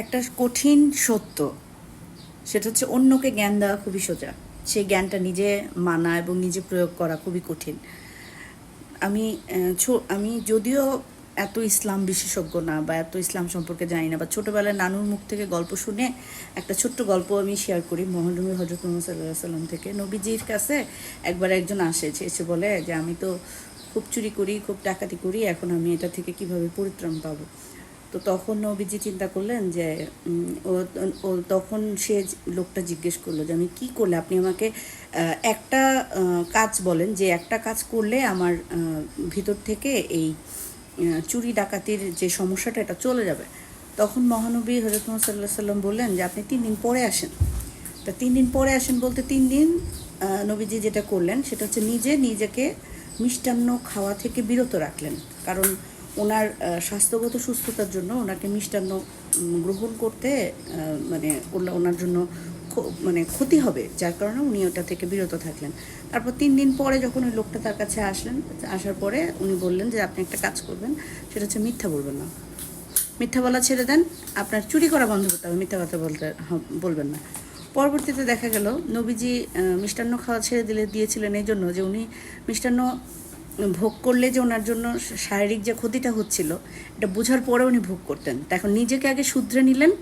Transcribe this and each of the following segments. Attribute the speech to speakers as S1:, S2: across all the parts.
S1: একটা কঠিন সত্য। সেটা হচ্ছে অন্যকে জ্ঞান দেওয়া খুবই সোজা। সেই জ্ঞানটা নিজে মানা এবং নিজে প্রয়োগ করা খুবই কঠিন। আমি আমি যদিও এত ইসলাম বিশেষজ্ঞ না বা এত ইসলাম সম্পর্কে জানি না বা ছোটোবেলায় নানুর মুখ থেকে গল্প শুনে একটা ছোট্ট গল্প আমি শেয়ার করি মহানবী হজরত মোহাম্মদ সাল্লাহ সাল্লাম থেকে। নবীজির কাছে একবার একজন আসে এসে বলে যে, আমি তো খুব চুরি করি, খুব ডাকাতি করি, এখন আমি এটা থেকে কীভাবে পরিত্রাণ পাবো? তো তখন নবীজি চিন্তা করলেন যে ও তখন সে লোকটা জিজ্ঞেস করল যে, আমি কি করলে? আপনি আমাকে একটা কাজ বলেন যে, একটা কাজ করলে আমার ভিতর থেকে এই চুরি ডাকাতির যে সমস্যাটা, এটা চলে যাবে। তখন মহানবী হজরত মোহাম্মদ সাল্লাম বললেন যে, আপনি তিন দিন পরে আসেন। তা তিন দিন পরে আসেন বলতে তিন দিন নবীজি যেটা করলেন সেটা হচ্ছে নিজে নিজেকে মিষ্টান্ন খাওয়া থেকে বিরত রাখলেন। কারণ ওনার স্বাস্থ্যগত সুস্থতার জন্য ওনাকে মিষ্টান্ন গ্রহণ করতে মানে ওনা- ওনার জন্য মানে ক্ষতি হবে, যার কারণে উনি ওটা থেকে বিরত থাকলেন। তারপর তিন দিন পরে যখন ওই লোকটা তার কাছে আসলেন, আসার পরে উনি বললেন যে, আপনি একটা কাজ করবেন, সেটা হচ্ছে মিথ্যা বলবেন না। মিথ্যা বলা ছেড়ে দেন, আপনার চুরি করা বন্ধ করতে হবে, মিথ্যা কথা বলতে বলবেন না। পরবর্তীতে দেখা গেল, নবীজি মিষ্টান্ন খাওয়া ছেড়ে দিলে, দিয়েছিলেন এই জন্য যে উনি মিষ্টান্ন ভোগ করলে যে ওনার জন্য শারীরিক যে ক্ষতিটা হচ্ছিল, এটা বোঝার পরে উনি ভোগ করতেন। তা এখন নিজেকে আগে শুধরে নিলেন,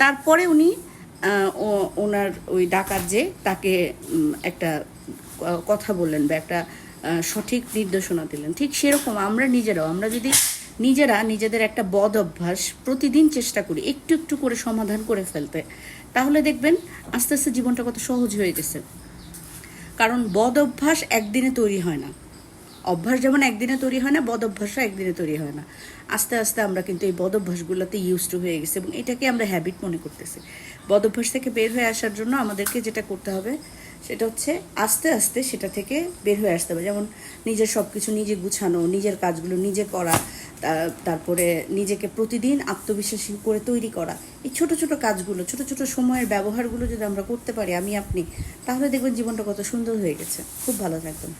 S1: তারপরে উনি ওনার ওই ডাকাত যে তাকে একটা কথা বললেন বা একটা সঠিক নির্দেশনা দিলেন। ঠিক সেরকম আমরা নিজেরাও, আমরা যদি নিজেরা নিজেদের একটা বদ অভ্যাস প্রতিদিন চেষ্টা করি, একটু একটু করে সমাধান করে ফেলতে, তাহলে দেখবেন আস্তে আস্তে জীবনটা কত সহজ হয়ে গেছে। কারণ বদ অভ্যাস একদিনে তৈরি হয় না। অভ্যাস যেমন একদিনে তৈরি হয় না, বদ অভ্যাসও একদিনে তৈরি হয় না। আস্তে আস্তে আমরা কিন্তু এই বদ অভ্যাসগুলোতে ইউজ টু হয়ে গেছে এবং এটাকে আমরা হ্যাবিট মনে করতেছি। বদ অভ্যাস থেকে বের হয়ে আসার জন্য আমাদেরকে যেটা করতে হবে, সেটা হচ্ছে আস্তে আস্তে সেটা থেকে বের হয়ে আসতে হবে। যেমন নিজের সব কিছু নিজে গুছানো, নিজের কাজগুলো নিজে করা তারপরে নিজেকে প্রতিদিন আত্মবিশ্বাসী করে তৈরি করা। এই ছোট ছোট কাজগুলো, ছোট ছোট সময়ের ব্যবহারগুলো যদি আমরা করতে পারি, আমি, আপনি, তাহলে দেখবেন জীবনটা কত সুন্দর হয়ে গেছে। খুব ভালো থাকবেন।